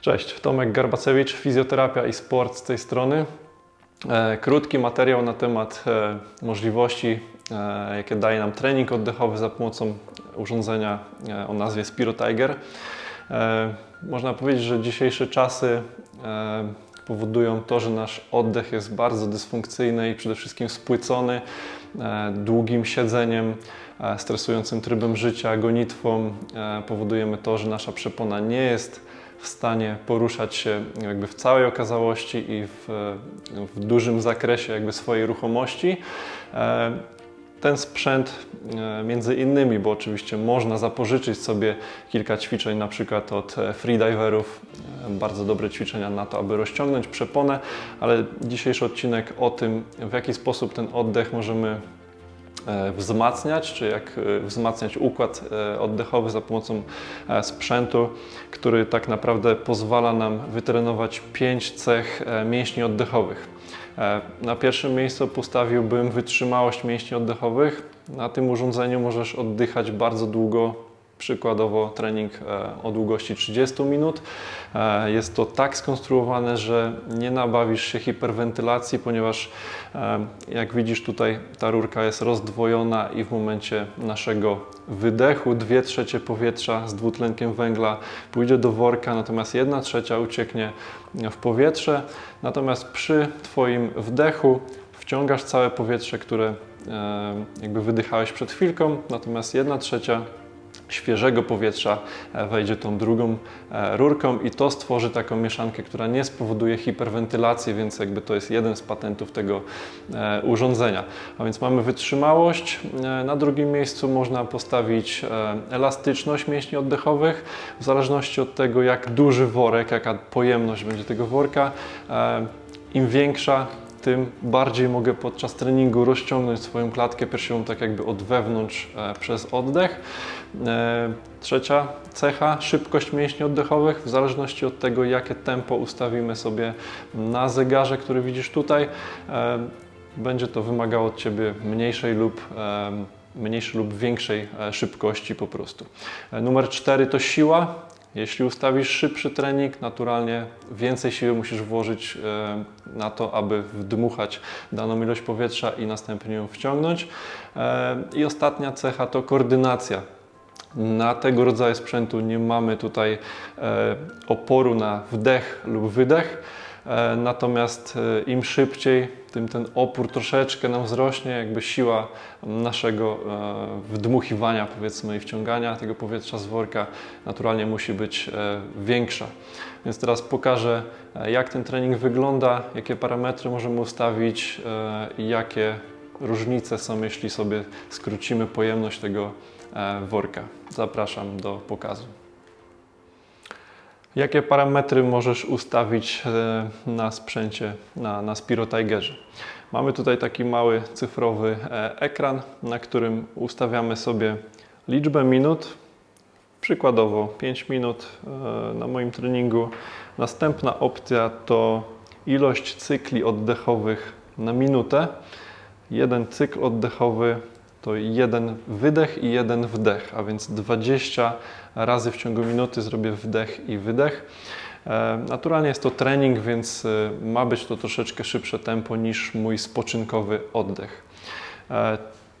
Cześć, Tomek Garbacewicz, fizjoterapia i sport z tej strony. E, Krótki materiał na temat e, możliwości, e, jakie daje nam trening oddechowy za pomocą urządzenia o nazwie Spiro Tiger. Można powiedzieć, że dzisiejsze czasy powodują to, że nasz oddech jest bardzo dysfunkcyjny i przede wszystkim spłycony długim siedzeniem, stresującym trybem życia, gonitwą. Powodujemy to, że nasza przepona nie jest w stanie poruszać się jakby w całej okazałości i w, w dużym zakresie jakby swojej ruchomości. E, Ten sprzęt e, między innymi, bo oczywiście można zapożyczyć sobie kilka ćwiczeń na przykład od e, freediverów, bardzo dobre ćwiczenia na to, aby rozciągnąć przeponę, ale dzisiejszy odcinek o tym, w jaki sposób ten oddech możemy wzmacniać, czy jak e, wzmacniać układ e, oddechowy za pomocą e, sprzętu, który tak naprawdę pozwala nam wytrenować pięć cech e, mięśni oddechowych. E, Na pierwszym miejscu postawiłbym wytrzymałość mięśni oddechowych. Na tym urządzeniu możesz oddychać bardzo długo, przykładowo trening e, o długości 30 minut. E, Jest to tak skonstruowane, że nie nabawisz się hiperwentylacji, ponieważ e, jak widzisz tutaj ta rurka jest rozdwojona i w momencie naszego wydechu dwie trzecie powietrza z dwutlenkiem węgla pójdzie do worka, natomiast jedna trzecia ucieknie w powietrze. Natomiast przy Twoim wdechu wciągasz całe powietrze, które jakby wydychałeś przed chwilką, natomiast jedna trzecia świeżego powietrza e, wejdzie tą drugą e, rurką i to stworzy taką mieszankę, która nie spowoduje hiperwentylacji, więc jakby to jest jeden z patentów tego e, urządzenia. A więc mamy wytrzymałość, na drugim miejscu można postawić elastyczność mięśni oddechowych, w zależności od tego jak duży worek, jaka pojemność będzie tego worka, im większa, tym bardziej mogę podczas treningu rozciągnąć swoją klatkę piersiową tak jakby od wewnątrz e, przez oddech. E, trzecia cecha, szybkość mięśni oddechowych, w zależności od tego jakie tempo ustawimy sobie na zegarze, który widzisz tutaj, e, będzie to wymagało od Ciebie mniejszej lub mniejszej lub większej szybkości po prostu. Numer cztery to siła. Jeśli ustawisz szybszy trening, naturalnie więcej siły musisz włożyć e, na to, aby wdmuchać daną ilość powietrza i następnie ją wciągnąć. E, I ostatnia cecha to koordynacja. Na tego rodzaju sprzętu nie mamy tutaj e, oporu na wdech lub wydech. Natomiast im szybciej, tym ten opór troszeczkę nam wzrośnie, jakby siła naszego e, wdmuchiwania, powiedzmy, i wciągania tego powietrza z worka naturalnie musi być e, większa. Więc teraz pokażę, e, jak ten trening wygląda, jakie parametry możemy ustawić i jakie różnice są, jeśli sobie skrócimy pojemność tego worka. Zapraszam do pokazu. Jakie parametry możesz ustawić e, na sprzęcie, na, na Spiro Tigerze? Mamy tutaj taki mały cyfrowy e, ekran, na którym ustawiamy sobie liczbę minut, przykładowo 5 minut e, na moim treningu. Następna opcja to ilość cykli oddechowych na minutę. Jeden cykl oddechowy to jeden wydech i jeden wdech, a więc 20 razy w ciągu minuty zrobię wdech i wydech. E, Naturalnie jest to trening, więc e, ma być to troszeczkę szybsze tempo niż mój spoczynkowy oddech.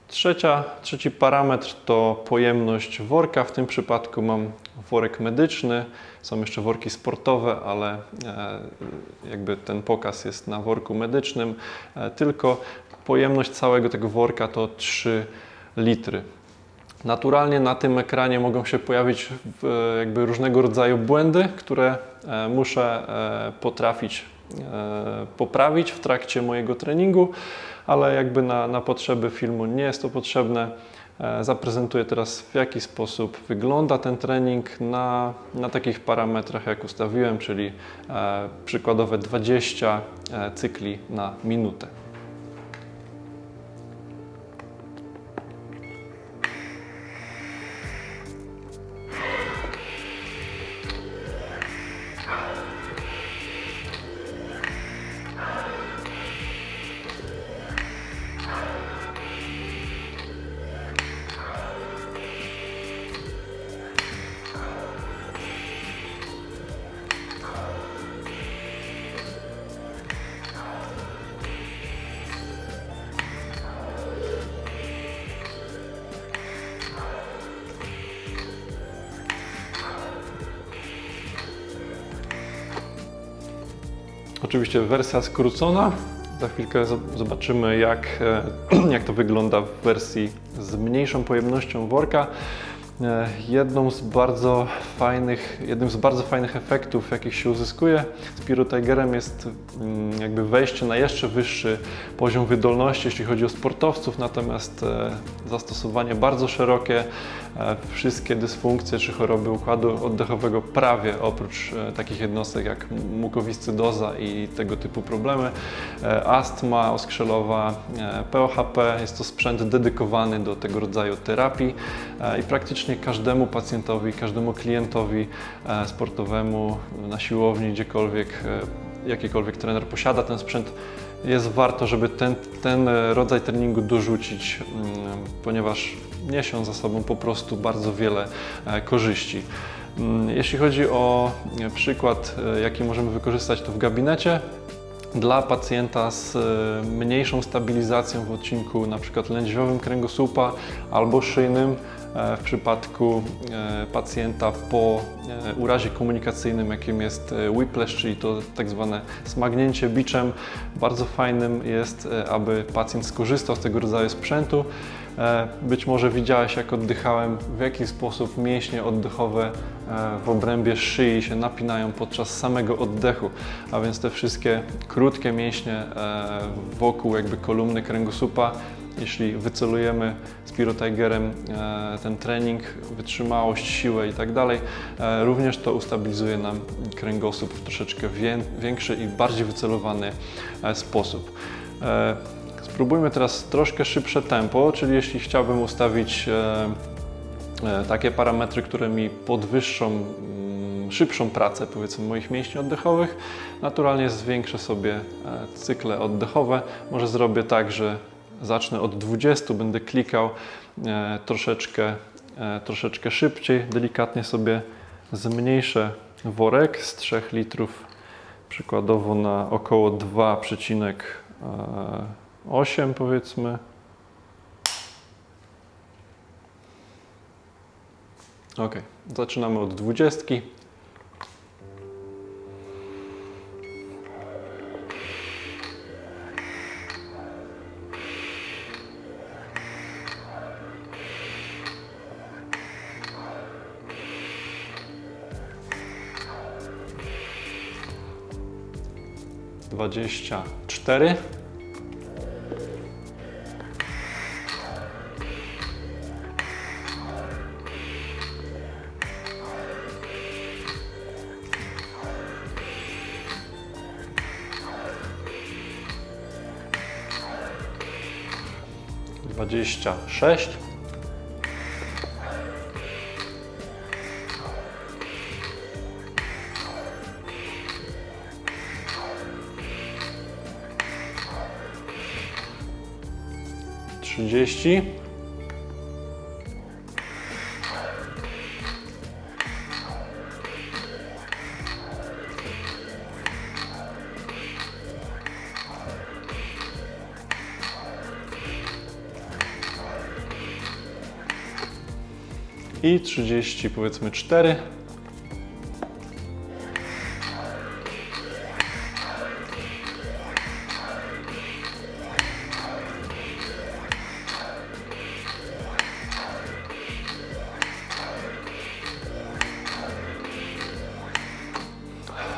E, Trzecia, trzeci parametr to pojemność worka. W tym przypadku mam worek medyczny, są jeszcze worki sportowe, ale e, jakby ten pokaz jest na worku medycznym. E, Tylko pojemność całego tego worka to 3 litry. Naturalnie na tym ekranie mogą się pojawić w, jakby różnego rodzaju błędy, które e, muszę e, potrafić e, poprawić w trakcie mojego treningu, ale jakby na, na potrzeby filmu nie jest to potrzebne. E, Zaprezentuję teraz w jaki sposób wygląda ten trening na, na takich parametrach jak ustawiłem, czyli e, przykładowe 20 e, cykli na minutę. Oczywiście wersja skrócona. Za chwilkę zob- zobaczymy, jak, e, jak to wygląda w wersji z mniejszą pojemnością worka. E, Jedną z bardzo fajnych, jednym z bardzo fajnych efektów, jakich się uzyskuje z Piro Tigerem jest mm, jakby wejście na jeszcze wyższy poziom wydolności, jeśli chodzi o sportowców, natomiast e, zastosowanie bardzo szerokie, e, wszystkie dysfunkcje czy choroby układu oddechowego prawie oprócz takich jednostek jak mukowiscydoza i tego typu problemy, astma oskrzelowa, POHP, jest to sprzęt dedykowany do tego rodzaju terapii i praktycznie każdemu pacjentowi, każdemu klientowi e, sportowemu na siłowni, gdziekolwiek, e, jakikolwiek trener posiada ten sprzęt, jest warto, żeby ten, ten e, rodzaj treningu dorzucić, mm, ponieważ niesie on za sobą po prostu bardzo wiele e, korzyści. Mm, Jeśli chodzi o e, przykład, e, jaki możemy wykorzystać tu w gabinecie, dla pacjenta z e, mniejszą stabilizacją w odcinku przykład lędźwiowym kręgosłupa albo szyjnym, e, w przypadku e, pacjenta po e, urazie komunikacyjnym, jakim jest e, whiplash, czyli to tak zwane smagnięcie biczem, bardzo fajnym jest, e, aby pacjent skorzystał z tego rodzaju sprzętu. E, Być może widziałeś, jak oddychałem, w jaki sposób mięśnie oddechowe e, w obrębie szyi się napinają podczas samego oddechu, a więc te wszystkie krótkie mięśnie e, wokół jakby kolumny kręgosłupa. Jeśli wycelujemy z Pyrotigerem e, ten trening, wytrzymałość, siłę i tak dalej, e, również to ustabilizuje nam kręgosłup w troszeczkę wię- większy i bardziej wycelowany e, sposób. Spróbujmy teraz troszkę szybsze tempo, czyli jeśli chciałbym ustawić takie parametry, które mi podwyższą mm, szybszą pracę powiedzmy moich mięśni oddechowych, naturalnie zwiększę sobie cykle oddechowe. Może zrobię tak, że zacznę od 20, będę klikał e, troszeczkę, e, troszeczkę szybciej, delikatnie sobie zmniejszę worek z 3 litrów przykładowo na około 2,8 powiedzmy. Ok, zaczynamy od 20. Dwadzieścia cztery. Dwadzieścia sześć. Trzydzieści. I trzydzieści powiedzmy cztery.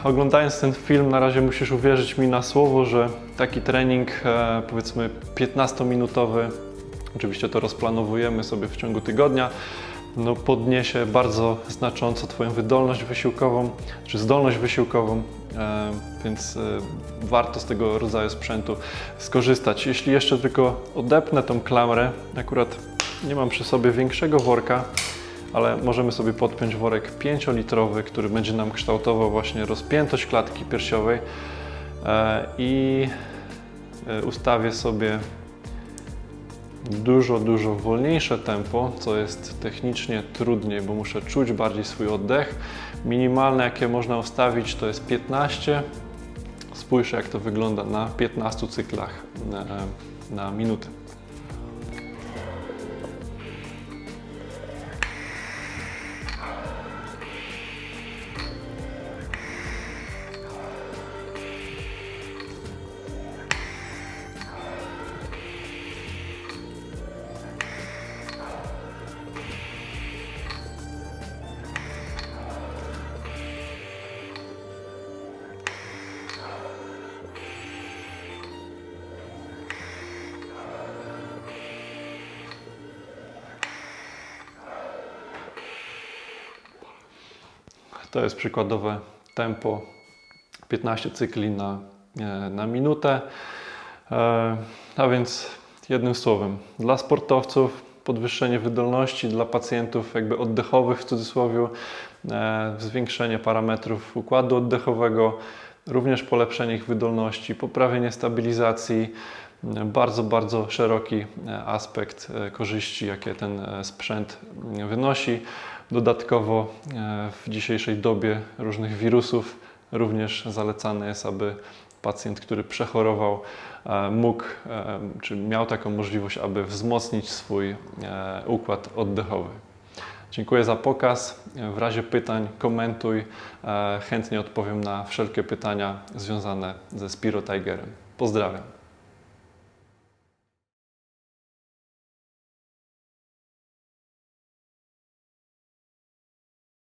Oglądając ten film, na razie musisz uwierzyć mi na słowo, że taki trening, e, powiedzmy 15-minutowy, oczywiście to rozplanowujemy sobie w ciągu tygodnia, no podniesie bardzo znacząco Twoją wydolność wysiłkową, czy zdolność wysiłkową, e, więc e, warto z tego rodzaju sprzętu skorzystać. Jeśli jeszcze tylko odepnę tą klamrę, akurat nie mam przy sobie większego worka, ale możemy sobie podpiąć worek 5-litrowy, który będzie nam kształtował właśnie rozpiętość klatki piersiowej e, i e, ustawię sobie dużo, dużo wolniejsze tempo, co jest technicznie trudniej, bo muszę czuć bardziej swój oddech. Minimalne, jakie można ustawić, to jest 15. Spójrz, jak to wygląda na 15 cyklach na, na minutę. To jest przykładowe tempo 15 cykli na, e, na minutę. E, A więc jednym słowem, dla sportowców podwyższenie wydolności, dla pacjentów jakby oddechowych w cudzysłowie, e, zwiększenie parametrów układu oddechowego, również polepszenie ich wydolności, poprawienie stabilizacji, bardzo, bardzo szeroki aspekt korzyści, jakie ten sprzęt mm, wynosi. Dodatkowo e, w dzisiejszej dobie różnych wirusów również zalecane jest, aby pacjent, który przechorował, e, mógł, e, czy miał taką możliwość, aby wzmocnić swój układ oddechowy. Dziękuję za pokaz. W razie pytań komentuj. Chętnie odpowiem na wszelkie pytania związane ze Spiro Tigerem. Pozdrawiam.